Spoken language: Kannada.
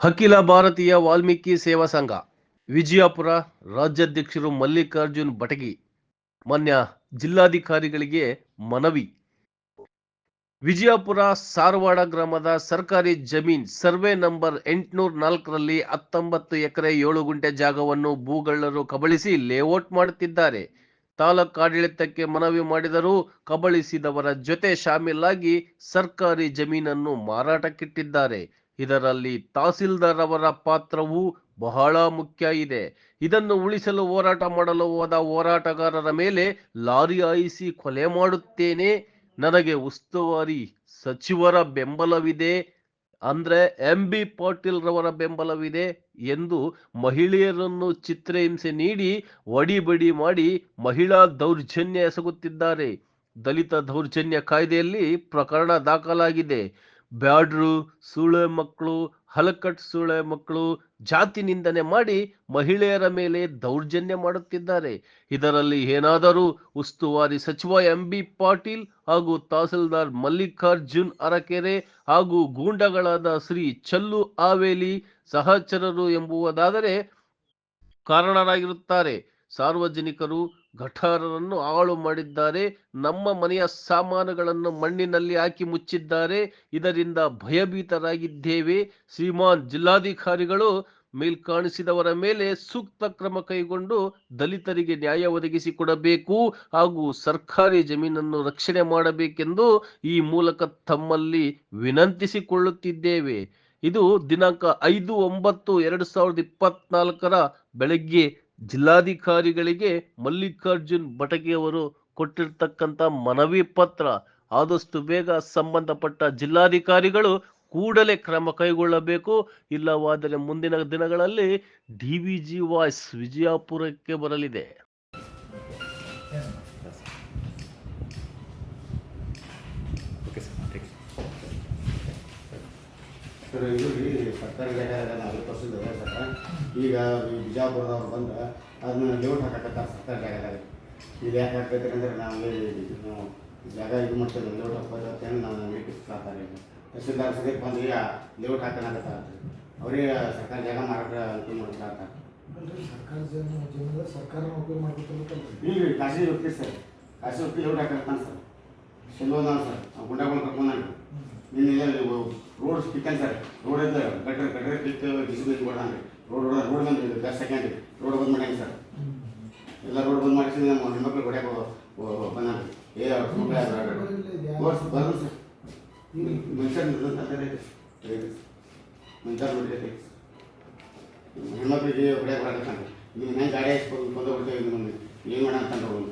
ಅಖಿಲ ಭಾರತೀಯ ವಾಲ್ಮೀಕಿ ಸೇವಾ ಸಂಘ, ವಿಜಯಪುರ ರಾಜ್ಯಾಧ್ಯಕ್ಷರು ಮಲ್ಲಿಕಾರ್ಜುನ್ ಬಟಗಿ ಮಾನ್ಯ ಜಿಲ್ಲಾಧಿಕಾರಿಗಳಿಗೆ ಮನವಿ. ವಿಜಯಪುರ ಸಾರವಾಡ ಗ್ರಾಮದ ಸರ್ಕಾರಿ ಜಮೀನ್ ಸರ್ವೆ ನಂಬರ್ ಎಂಟುನೂರ ನಾಲ್ಕರಲ್ಲಿ ಹತ್ತೊಂಬತ್ತು ಎಕರೆ ಏಳು ಗುಂಟೆ ಜಾಗವನ್ನು ಭೂಗಳ್ಳರು ಕಬಳಿಸಿ ಲೇಔಟ್ ಮಾಡುತ್ತಿದ್ದಾರೆ. ತಾಲೂಕು ಆಡಳಿತಕ್ಕೆ ಮನವಿ ಮಾಡಿದರೂ ಕಬಳಿಸಿದವರ ಜೊತೆ ಶಾಮೀಲಾಗಿ ಸರ್ಕಾರಿ ಜಮೀನನ್ನು ಮಾರಾಟಕ್ಕಿಟ್ಟಿದ್ದಾರೆ. ಇದರಲ್ಲಿ ತಹಸೀಲ್ದಾರ್ ಅವರ ಪಾತ್ರವೂ ಬಹಳ ಮುಖ್ಯ ಇದೆ. ಇದನ್ನು ಉಳಿಸಲು ಹೋರಾಟ ಮಾಡಲು ಹೋದ ಹೋರಾಟಗಾರರ ಮೇಲೆ ಲಾರಿ ಹಾಯಿಸಿ ಕೊಲೆ ಮಾಡುತ್ತೇನೆ. ನನಗೆ ಉಸ್ತುವಾರಿ ಸಚಿವರ ಬೆಂಬಲವಿದೆ. ಅಂದ್ರೆ ಎಂ ಬಿ ಪಾಟೀಲ್ ರವರ ಬೆಂಬಲವಿದೆ ಎಂದು ಮಹಿಳೆಯರನ್ನು ಚಿತ್ರಹಿಂಸೆ ನೀಡಿ ಒಡಿಬಡಿ ಮಾಡಿ ಮಹಿಳಾ ದೌರ್ಜನ್ಯ ಎಸಗುತ್ತಿದ್ದಾರೆ. ದಲಿತ ದೌರ್ಜನ್ಯ ಕಾಯ್ದೆಯಲ್ಲಿ ಪ್ರಕರಣ ದಾಖಲಾಗಿದೆ. ಬ್ಯಾಡ್ರು ಸೂಳೆ ಮಕ್ಕಳು, ಹಲಕಟ್ ಸೂಳೆ ಮಕ್ಕಳು ಜಾತಿ ನಿಂದನೆ ಮಾಡಿ ಮಹಿಳೆಯರ ಮೇಲೆ ದೌರ್ಜನ್ಯ ಮಾಡುತ್ತಿದ್ದಾರೆ. ಇದರಲ್ಲಿ ಏನಾದರೂ ಉಸ್ತುವಾರಿ ಸಚಿವ ಎಂ ಬಿ ಪಾಟೀಲ್ ಹಾಗೂ ತಹಸೀಲ್ದಾರ್ ಮಲ್ಲಿಕಾರ್ಜುನ್ ಅರಕೆರೆ ಹಾಗೂ ಗೂಂಡಗಳಾದ ಶ್ರೀ ಚಲ್ಲು ಆವೇಲಿ ಸಹಚರರು ಎಂಬುವುದಾದರೆ ಕಾರಣರಾಗಿರುತ್ತಾರೆ. ಸಾರ್ವಜನಿಕರು ಗಠಾರರನ್ನು ಹಾಳು ಮಾಡಿದ್ದಾರೆ. ನಮ್ಮ ಮನೆಯ ಸಾಮಾನುಗಳನ್ನು ಮಣ್ಣಿನಲ್ಲಿ ಹಾಕಿ ಮುಚ್ಚಿದ್ದಾರೆ. ಇದರಿಂದ ಭಯಭೀತರಾಗಿದ್ದೇವೆ. ಶ್ರೀಮಾನ್ ಜಿಲ್ಲಾಧಿಕಾರಿಗಳು ಮೇಲ್ಕಾಣಿಸಿದವರ ಮೇಲೆ ಸೂಕ್ತ ಕ್ರಮ ಕೈಗೊಂಡು ದಲಿತರಿಗೆ ನ್ಯಾಯ ಒದಗಿಸಿಕೊಡಬೇಕು ಹಾಗೂ ಸರ್ಕಾರಿ ಜಮೀನನ್ನು ರಕ್ಷಣೆ ಮಾಡಬೇಕೆಂದು ಈ ಮೂಲಕ ತಮ್ಮಲ್ಲಿ ವಿನಂತಿಸಿಕೊಳ್ಳುತ್ತಿದ್ದೇವೆ. ಇದು ದಿನಾಂಕ ಐದು ಒಂಬತ್ತು ಎರಡು ಸಾವಿರದ ಇಪ್ಪತ್ನಾಲ್ಕರ ಬೆಳಗ್ಗೆ ಜಿಲ್ಲಾಧಿಕಾರಿಗಳಿಗೆ ಮಲ್ಲಿಕಾರ್ಜುನ್ ಬಟಗಿ ಅವರು ಕೊಟ್ಟಿರ್ತಕ್ಕಂಥ ಮನವಿ ಪತ್ರ. ಆದಷ್ಟು ಬೇಗ ಸಂಬಂಧಪಟ್ಟ ಜಿಲ್ಲಾಧಿಕಾರಿಗಳು ಕೂಡಲೇ ಕ್ರಮ ಕೈಗೊಳ್ಳಬೇಕು. ಇಲ್ಲವಾದರೆ ಮುಂದಿನ ದಿನಗಳಲ್ಲಿ ಡಿ ವಿ ಜಿ ವಾಯ್ಸ್ ವಿಜಯಪುರಕ್ಕೆ ಬರಲಿದೆ. ಸರ್ ಇದು ರೀ ಸರ್ಕಾರಿ ಜಾಗದಾಗ ನಲ್ವತ್ತು ವರ್ಷದ ಇದೆ ಸರ್ ಈಗ ಈ ಬಿಜಾಪುರದವ್ರು ಬಂದು ಅದನ್ನ ಲೇಔಟ್ ಹಾಕಕತ್ತಾರೆ ಸರ್ಕಾರಿ ಜಾಗದಾಗ ಇದು ಯಾಕೆ ಹಾಕೈತೆ ಅಂದ್ರೆ ನಾವು ಜಾಗ ಇದು ಮಾಡ್ತೇವೆ ಲೇಔಟ್ ಹಾಕೋದು ನಾವು ಈಗ. ತಹಸೀಲ್ದಾರ್ ಸದ್ಯಕ್ಕೆ ಬಂದು ಈಗ ಲೇಔಟ್ ಹಾಕೋಣಕತ್ತಾರೆ ಅವರಿಗೆ ಸರ್ಕಾರಿ ಜಾಗ ಮಾರಾಟ ಅನುಕೂಲ ಅಲ್ರಿ ಸರ್ಕಾರ ಸರ್ಕಾರ ನೌಕರಿ ಮಾಡ್ಕೊತಿರ್ಬೇಕಲ್ರಿ ಇಲ್ಲ ಖಾಸಗಿ ಕಾಶಿ ಹೋಗ್ತೀವಿ ಸರ್. ಕಾಶಿ ಹೋಗ್ತಿ ಲೇಔಟ್ ಹಾಕತ್ತಾನೆ ಸರ್. ಚೆಲುವದ ಸರ್ ಗುಂಡಗಳು ಕರ್ಕೊಂಡು ನಿನ್ನೆ ರೋಡ್ ಕಿತ್ತನ್ ಸರ್, ರೋಡ್ ಇದ್ದ ಗಟ್ರ ಗಟ್ರ ಕಿತ್ತು ಡಿಸಿಪ್ಲಿನ್ ಕೊಡ್ದಾನೆ ರೋಡ್ ರೋಡ್ ರೋಡ್ ಬಂದು ಬೆಸ್ಟ್ ಸೆಕೆಂಡ್ ರೋಡ್ ಬಂದ್ ಮಾಡ್ಯಾನ ಸರ್. ಎಲ್ಲ ರೋಡ್ ಬಂದ್ ಮಾಡಿಸಿ ನಮ್ಮ ಹೆಣ್ಮಕ್ಳು ಹೊಡ್ಯಾಕ ಬಂದಾನ ಏ ಸರ್. ಮನುಷ್ಯರ್ ಮನುಷ್ಯರ್ ನೋಡಿದೈತೆ ಹೆಣ್ಮಕ್ಳಿಗೆ ಹೊಡ್ಯಾಕ ಬರಕ್ಕೆ ನೀವು ಹೆಂಗೆ ಗಾಡಿ ಹಾಸ್ಕೊಂಡು ಬಂದು ಬಿಡ್ತೇವೆ ಏನು ಮಾಡೋಣ ಅವ್ನು